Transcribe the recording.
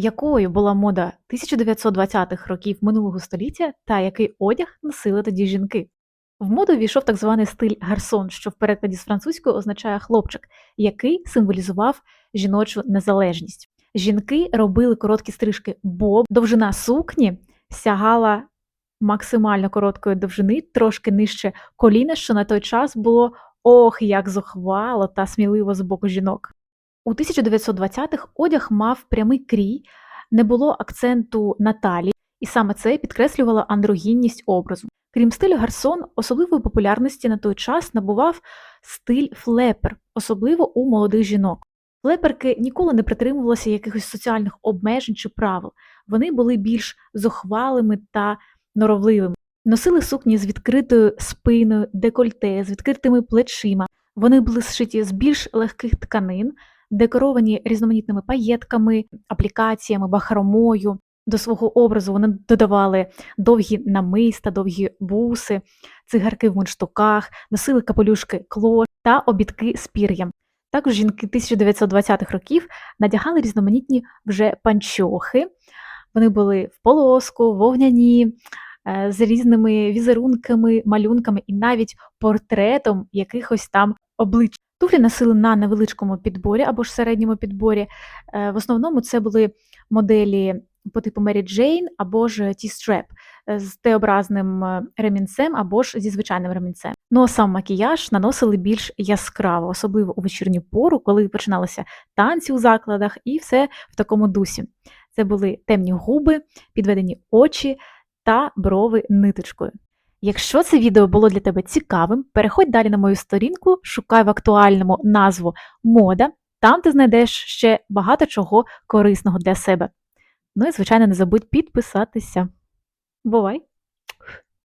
Якою була мода 1920-х років минулого століття та який одяг носили тоді жінки? В моду війшов так званий стиль гарсон, що в перекладі з французької означає хлопчик, який символізував жіночу незалежність. Жінки робили короткі стрижки, бо довжина сукні сягала максимально короткої довжини, трошки нижче коліна, що на той час було ох, як зухвало та сміливо з боку жінок. У 1920-х одяг мав прямий крій, не було акценту на талії, і саме це підкреслювало андрогінність образу. Крім стилю гарсон, особливої популярності на той час набував стиль флепер, особливо у молодих жінок. Флеперки ніколи не притримувалися якихось соціальних обмежень чи правил. Вони були більш зухвалими та норовливими. Носили сукні з відкритою спиною, декольте, з відкритими плечима. Вони були зшиті з більш легких тканин, декоровані різноманітними паєтками, аплікаціями, бахромою. До свого образу вони додавали довгі намиста, довгі буси, цигарки в мундштуках, носили капелюшки клош та обідки з пір'ям. Також жінки 1920-х років надягали різноманітні вже панчохи. Вони були в полоску, вогняні, е, з різними візерунками, малюнками і навіть портретом якихось там облич. Туфлі носили на невеличкому підборі або ж середньому підборі. Е, В основному це були моделі по типу Mary Jane або ж T-strap е, з Т-образним е, ремінцем або ж зі звичайним ремінцем. Ну а сам макіяж наносили більш яскраво, особливо у вечірню пору, коли починалися танці у закладах, і все в такому дусі. Це були темні губи, підведені очі та брови ниточкою. Якщо це відео було для тебе цікавим, переходь далі на мою сторінку, шукай в актуальному назву мода, там ти знайдеш ще багато чого корисного для себе. Ну і, звичайно, не забудь підписатися. Бувай!